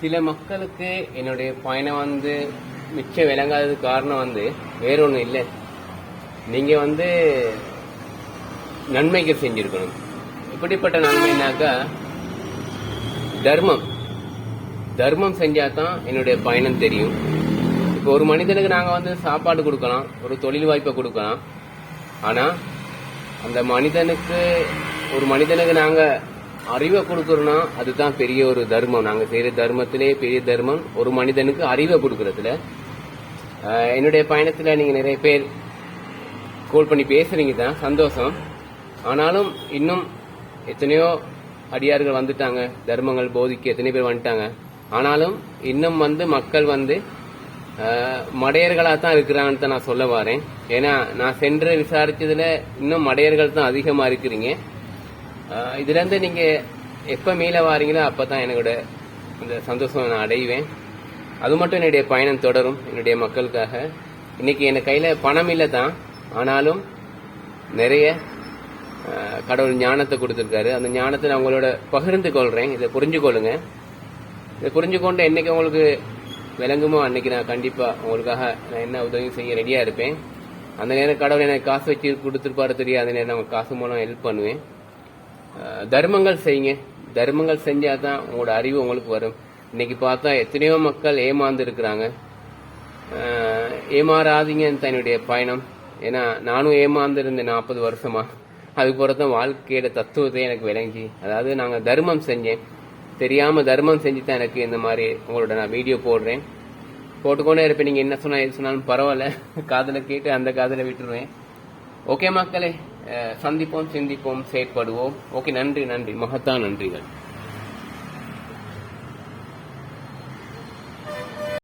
சில மக்களுக்கு என்னுடைய பயணம் வந்து மிச்சம் விளங்காதது காரணம் வந்து வேற ஒன்றும் இல்லை. நீங்க வந்து நன்மைக்கு செஞ்சிருக்கணும். இப்படிப்பட்ட நன்மைனாக்கா தர்மம். தர்மம் செஞ்சாதான் என்னுடைய பயணம் தெரியும். இப்போ ஒரு மனிதனுக்கு நாங்கள் வந்து சாப்பாடு கொடுக்கலாம் ஒரு தொழில் வாய்ப்பை கொடுக்கலாம். ஆனால் அந்த மனிதனுக்கு ஒரு மனிதனுக்கு நாங்கள் அறிவை கொடுக்கறோம்னா அதுதான் பெரிய ஒரு தர்மம். நாங்க செய்யற தர்மத்திலே பெரிய தர்மம். ஒரு மனிதனுக்கு அறிவை கொடுக்கறதுல என்னுடைய பயணத்துல நீங்க நிறைய பேர் கோல் பண்ணி பேசுறீங்க தான் சந்தோஷம். ஆனாலும் இன்னும் எத்தனையோ அடியார்கள் வந்துட்டாங்க தர்மங்கள் போதிக்க எத்தனை பேர் வந்துட்டாங்க. ஆனாலும் இன்னும் வந்து மக்கள் வந்து மடையர்களாக மடையர்களா தான் இருக்கிறாங்கன்னு தான் நான் சொல்ல வரேன் ஏன்னா நான் சென்று விசாரிச்சதுல இன்னும் மடையர்கள் தான் அதிகமா இருக்கிறீங்க. இதுலேருந்து நீங்கள் எப்போ நீங்க எப்ப மீள வாரீங்களோ அப்பதான் என்னோட இந்த சந்தோஷம் நான் அடைவேன். அது மட்டும் என்னுடைய பயணம் தொடரும் என்னுடைய மக்களுக்காக. இன்னைக்கு என் கையில பணம் இல்லை தான் ஆனாலும் நிறைய கடவுள் ஞானத்தை கொடுத்துருக்காரு. அந்த ஞானத்தை நான் உங்களோட பகிர்ந்து கொள்றேன். இதை புரிஞ்சுக்கொள்ளுங்க. இதை புரிஞ்சுக்கொண்டு என்னைக்கு உங்களுக்கு விளங்குமோ அன்னைக்கு நான் கண்டிப்பா உங்களுக்காக நான் என்ன உதவியும் செய்ய ரெடியா இருப்பேன். அந்த நேரம் கடவுள் எனக்கு காசு வச்சு கொடுத்துருப்பாரு தெரியாது. அந்த நேரம் நான் காசு மூலம் ஹெல்ப் பண்ணுவேன். தர்மங்கள் செய்யுங்க. தர்மங்கள் செஞ்சாதான் உங்களோட அறிவு உங்களுக்கு வரும். இன்னைக்கு பார்த்தா எத்தனையோ மக்கள் ஏமாந்து இருக்கிறாங்க ஏமாறாதீங்கன்னு தான் என்னுடைய பயணம். ஏன்னா நானும் ஏமாந்துருந்தேன் நாற்பது வருஷமா. அதுக்கப்புறம் தான் வாழ்க்கையோட தத்துவத்தை எனக்கு விளங்கி. அதாவது நாங்கள் தர்மம் செஞ்சேன். தெரியாம தர்மம் செஞ்சு தான் எனக்கு இந்த மாதிரி உங்களோட நான் வீடியோ போடுறேன். போட்டுக்கொண்டே இருப்பேன். நீங்க என்ன சொன்னா எது சொன்னாலும் பரவாயில்ல. காதில் கேட்டு அந்த காதில் விட்டுருவேன். ஓகே மக்களே. சந்திப்போம் சிந்திப்போம் செயற்படுவோம். ஓகே நன்றி நன்றி. மகத்தான் நன்றிகள்.